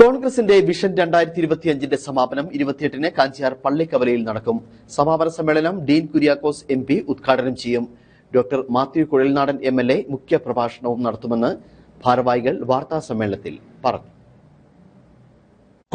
കോൺഗ്രസിന്റെ വിഷൻ രണ്ടായിരത്തി ഇരുപത്തിയഞ്ചിന്റെ സമാപനം ഇരുപത്തിയെട്ടിന് കാഞ്ചിയാർ പള്ളിക്കവലയിൽ നടക്കും. സമാപന സമ്മേളനം ഡീൻ കുര്യാക്കോസ് എം പി ഉദ്ഘാടനം ചെയ്യും. Doctor Mathew Kuzhalnadan M L A മുഖ്യപ്രഭാഷണവും നടത്തുമെന്ന് ഭാരവാഹികൾ വാർത്താ സമ്മേളനത്തിൽ പറഞ്ഞു.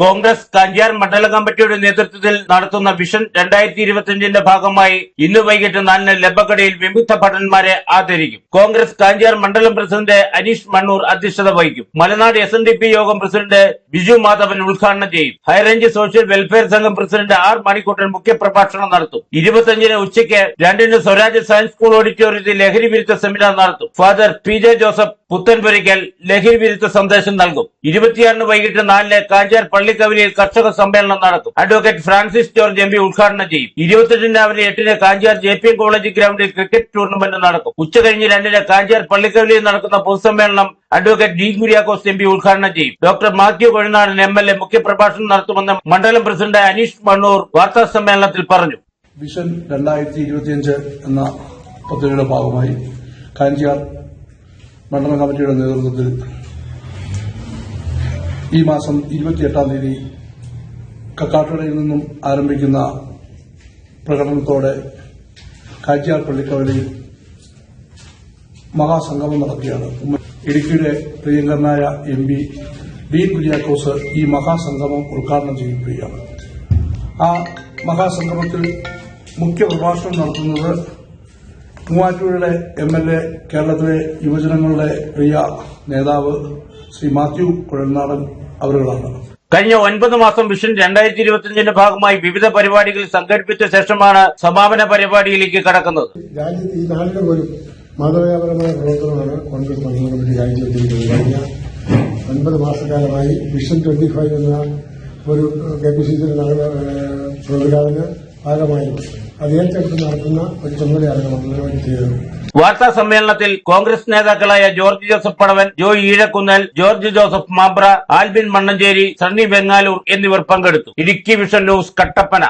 കോൺഗ്രസ് കാഞ്ചിയാർ മണ്ഡല കമ്മിറ്റിയുടെ നേതൃത്വത്തിൽ നടത്തുന്ന വിഷൻ രണ്ടായിരത്തി ഇരുപത്തിയഞ്ചിന്റെ ഭാഗമായി ഇന്ന് വൈകിട്ട് നാലിന് ലബക്കടയിൽ വിമുക്ത ഭടന്മാരെ ആദരിക്കും. കോൺഗ്രസ് കാഞ്ചിയാർ മണ്ഡലം പ്രസിഡന്റ് അനീഷ് മണ്ണൂർ അധ്യക്ഷത വഹിക്കും. മലനാട് എസ് യോഗം പ്രസിഡന്റ് ബിജു മാധവൻ ഉദ്ഘാടനം ചെയ്യും. ഹൈറേഞ്ച് സോഷ്യൽ വെൽഫെയർ സംഘം പ്രസിഡന്റ് ആർ മണിക്കുട്ടൻ മുഖ്യപ്രഭാഷണം നടത്തും. ഇരുപത്തിയഞ്ചിന് ഉച്ചയ്ക്ക് രണ്ടിന് സ്വരാജ് സയൻസ് സ്കൂൾ ഓഡിറ്റോറിയത്തിൽ ലഹരി വിരുദ്ധ സെമിനാർ നടത്തും. ഫാദർ പി ജോസഫ് പുത്തൻപുരിക്കൽ ലഹരി വിരുദ്ധ സന്ദേശം നൽകും. ഇരുപത്തിയാറിന് വൈകിട്ട് നാലിന് കാഞ്ചാർ പള്ളിക്കവലിയിൽ കർഷക സമ്മേളനം നടക്കും. Advocate Francis George M P ഉദ്ഘാടനം ചെയ്യും. ഇരുപത്തെട്ടിന് രാവിലെ എട്ടിന് Kanchar J P M college ഗ്രൗണ്ടിൽ ക്രിക്കറ്റ് ടൂർണമെന്റ് നടക്കും. ഉച്ചകഴിഞ്ഞ് രണ്ടിന് കാഞ്ചാർ പള്ളിക്കവലിയിൽ നടക്കുന്ന പൊതുസമ്മേളനം advocate D Kuriakose M P ഉദ്ഘാടനം ചെയ്യും. Doctor Mathew Kozhinadan M L A മുഖ്യപ്രഭാഷണം നടത്തുമെന്ന് മണ്ഡലം പ്രസിഡന്റ് അനീഷ് മണ്ണൂർ വാർത്താ സമ്മേളനത്തിൽ പറഞ്ഞു. വിഷൻ രണ്ടായിരത്തി ഇരുപത്തിയഞ്ച് എന്ന പദ്ധതിയുടെ ഭാഗമായി കാഞ്ചിയാർ മണ്ഡലം കമ്മിറ്റിയുടെ നേതൃത്വത്തിൽ ഈ മാസം ഇരുപത്തിയെട്ടാം തീയതി കക്കാട്ടുടയിൽ നിന്നും ആരംഭിക്കുന്ന പ്രകടനത്തോടെ കാജിയാർ പള്ളിക്കവലയിൽ മഹാസംഗമം നടത്തിയാണ് ഇടുക്കിയുടെ പ്രിയങ്കരനായ എം പി ഡീൻ കുര്യാക്കോസ് ഈ മഹാസംഗമം ഉദ്ഘാടനം ചെയ്യുകയാണ്. ആ മഹാസംഗമത്തിൽ മുഖ്യ പ്രഭാഷണം നടത്തുന്നത് മൂവാറ്റൂരിലെ എം എൽ എ കേരളത്തിലെ യുവജനങ്ങളുടെ പ്രിയ നേതാവ് ശ്രീ മാത്യു കുഴൽനാടൻ അവരുകളാണ്. കഴിഞ്ഞ ഒൻപത് മാസം വിഷൻ രണ്ടായിരത്തി ഇരുപത്തിയഞ്ചിന്റെ ഭാഗമായി വിവിധ പരിപാടികൾ സംഘടിപ്പിച്ച ശേഷമാണ് സമാപന പരിപാടിയിലേക്ക് കടക്കുന്നത്. രാജ്യത്ത് ഈ നാടിന് പോലും മാതൃകാപരമായ പ്രവർത്തനമാണ് കോൺഗ്രസ് മണ്ഡലം കമ്മിറ്റി കാഴ്ചവെച്ചിരിക്കുന്നത് കഴിഞ്ഞ ഒൻപത് മാസക്കാലമായി വിഷൻ ട്വന്റി ഫൈവ് എന്ന ഒരു കെ പി സി സിയുടെ പ്രോഗ്രാമിന് ഭാഗമായി അതേറ്റെടുത്ത് നടത്തുന്ന ഒരു ചുമതലയാണ് മണ്ഡലം ചെയ്തത് വാർത്താ സമ്മേളനത്തിൽ കോൺഗ്രസ് നേതാക്കളായ ജോർജ് ജോസഫ് പടവൻ ജോയ് ഈഴക്കുന്നൽ ജോർജ് ജോസഫ് മാബ്ര ആൽബിൻ മണ്ണഞ്ചേരി സണ്ണി ബെങ്ങാലൂർ എന്നിവർ പങ്കെടുത്തു. Idukki vision news Kattappana.